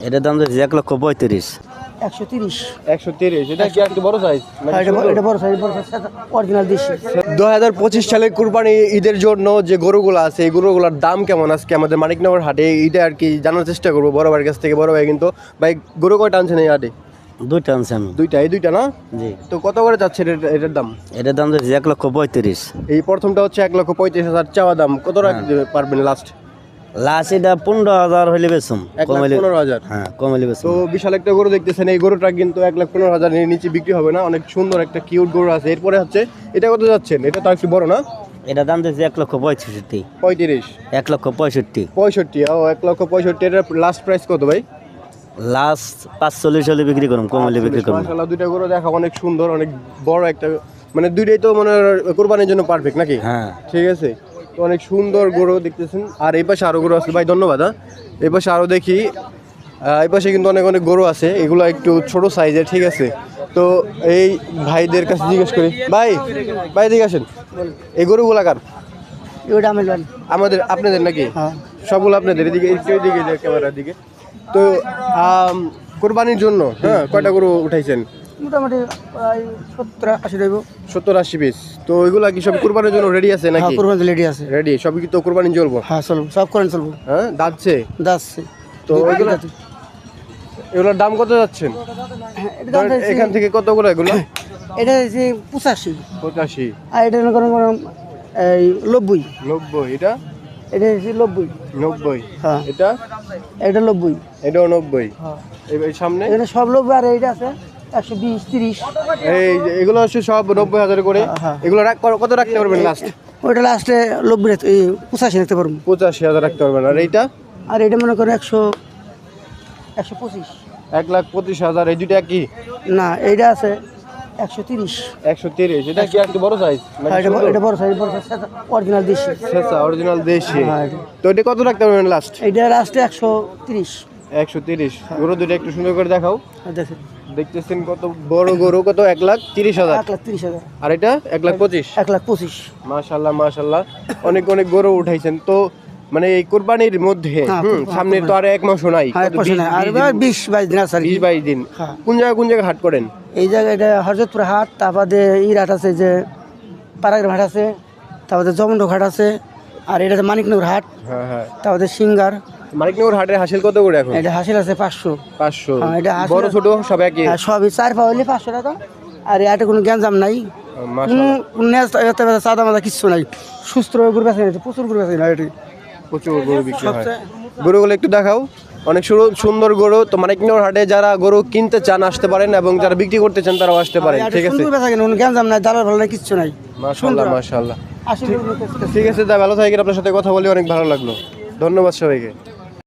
এটার দাম দিয়েছি এক লক্ষ পঁয়ত্রিশ। একশো তিরিশ। একশো তিরিশ এটা কি একটু বড় সাইজ এটা বড়- সাইজ বড় সাইজ অরিজিনাল দেশি। দু হাজার পঁচিশ সালে কুরবানি ঈদের জন্য যে গরুগুলো আছে এই গরুগুলোর দাম কেমন আজকে আমাদের মানিকনগর হাটে? এটা আর কি জানার চেষ্টা করব বড় ভাইয়ের কাছ থেকে বড় ভাই কিন্তু। ভাই গরু কয়টা আনছেন এই হাটে? দুইটা আনছি আমি। দুইটা এই দুইটা না? জি। তো কত করে যাচ্ছে এটার এটার দাম? এটার দাম এক লক্ষ পঁয়ত্রিশ। এই প্রথমটা হচ্ছে এক লক্ষ পঁয়ত্রিশ হাজার চাওয়া দাম। কত রাখতে পারবেন লাস্ট লাস্ট পনেরো হাজার হইলে বেচুম। এক কমাইলে পনেরো হাজার। হ্যাঁ কমাইলে বেচুম। তো বিশাল একটা গরু দেখতেছেন এই গরুটা কিন্তু এক লাখ পনেরো হাজার নিচে বিক্রি হবে না অনেক সুন্দর একটা কিউট গরু আছে। এরপরে হচ্ছে এটা কত যাচ্ছেন? এটা তো একটু বড় না? এটা দাম দিয়েছি এক লক্ষ পঁয়ষট্টি। পঁয়ত্রিশ। এক লক্ষ পঁয়ষট্টি। পঁয়ষট্টি ও এক লক্ষ পঁয়ষট্টি। লাস্ট প্রাইস কত ভাই? লাস্ট পাঁচচল্লিশ হলে বিক্রি কমাইলে বিক্রি দুইটা গরু দেখা অনেক সুন্দর অনেক বড় একটা মানে দুইটাই তো মানে কোরবানির জন্য পারফেক্ট নাকি? হ্যাঁ। ঠিক আছে। অনেক সুন্দর গরু দেখতেছেন। আর এই পাশে আরও গরু আছে। ভাই ধন্যবাদ হ্যাঁ। এই পাশে আরও দেখি এই পাশে কিন্তু অনেক অনেক গরু আছে। এগুলো একটু ছোট সাইজের ঠিক আছে? তো এই ভাইদের কাছে জিজ্ঞেস করি। ভাই ভাই দিকে আসেন। এই গরুগুলা কার? আমাদের আপনাদের নাকি? হ্যাঁ। সবগুলো আপনাদের। এদিকে একটু এদিকে ক্যামেরার দিকে। তো কোরবানির জন্য হ্যাঁ কয়টা গরু উঠাইছেন? মোটামুটি প্রায় সত্তর আশি দেবো সত্তর আশি পিস। তো এগুলা কি সব কোরবানির জন্য রেডি আছে হ্যাঁ নাকি? কোরবানি রেডি আছে। রেডি সব কি তো কোরবানি চলবো? হ্যাঁ চলবো। সব করেন চলবো। হ্যাঁ দাচ্ছে যাচ্ছে তো এগুলো এগুলোর দাম কত যাচ্ছেন? হ্যাঁ, এখান থেকে কত করে এগুলো? এটা হচ্ছে পঁচাশি। পঁচাশি। আর এটা করেন করেন এই নব্বই। নব্বই এটা? এটা হচ্ছে নব্বই। নব্বই। হ্যাঁ। এটা? এটা নব্বই। এটাও নব্বই। হ্যাঁ। এই সামনে? এখানে সব নব্বই আর এইটা আছে। একশো বিশ তিরিশ। এই এগুলো হচ্ছে সব নব্বই হাজার করে। হ্যাঁ। এগুলো রাখ কত রাখতে পারবেন লাস্ট ওইটা লাস্টে নব্বই রাখতে- পঁচাশি রাখতে পারব। পঁচাশি হাজার রাখতে পারবেন। আর এইটা? আর এটা মনে করেন একশো একশো পঁচিশ। এক লাখ পঁচিশ হাজার। এই দুইটা কি? না এইটা আছে একশো তিরিশ। একশো তিরিশ। এটা কি একটু বড় সাইজ আর এটা বড় সাইজ বড় সাইজ অরিজিনাল দেশি। অরিজিনাল দেশি। হ্যাঁ, তো এটা কত রাখতে পারবেন লাস্ট এইটা লাস্টে একশো তিরিশ। একশো তিরিশ। দুটো একটু সুন্দর করে দেখাও। দেখেন। দেখতেছেন কত বড় গরু কত? এক লাখ তিরিশ হাজার। এক লাখ তিরিশ হাজার। আর এটা? এক লাখ পঁচিশ? এক লাখ পঁচিশ। মাশাল্লাহ মাশাল্লাহ। অনেক অনেক গরু উঠাইছেন। তো মানে এই কোরবানির মধ্যে হ্যাঁ, সামনে তো আর এক মাসও নাই। হ্যাঁ বিশ- বাইশ দিন আছে বিশ বাইশ দিন। হ্যাঁ। কোন জায়গায় কোন জায়গায় হাট করেন? এই জায়গায় হরজতপুর হাট তারপরে ইর হাট আছে যে পারাগ্রাম হাট আছে তারপরে জমন্ড ঘাট আছে আর এটা মানিকনগর হাট হ্যাঁ হ্যাঁ। তারপরে সিঙ্গার মানিকনগর হাটের হাসিল কত করে এখন? এটা হাসিল আছে পাঁচশো। পাঁচশো। হ্যাঁ, এটা বড় ছোট সব একই? আর সবই চার পা হলে পাঁচশো টাকা। আর এই হাটে কোনো গ্যাঞ্জাম নাই। চাঁদা মাদা কিচ্ছু নাই। সুস্থ গরু বেচা প্রচুর গরু বেচা এটি প্রচুর গরু বিক্রি হয়। গরুগুলো একটু দেখাও। অনেক সুন্দর গরু। তো মানিকনগর হাটে যারা গরু কিনতে চান আসতে পারেন এবং যারা বিক্রি করতে চান তারাও আসতে পারেন। ঠিক আছে? গ্যাঞ্জাম নাই দালাল ভালো নাই কিচ্ছু নাই। গরু বেচা- ঠিক আছে তাই ভালো থাকেন। আপনার সাথে কথা বলে অনেক ভালো লাগল। ধন্যবাদ সবাইকে।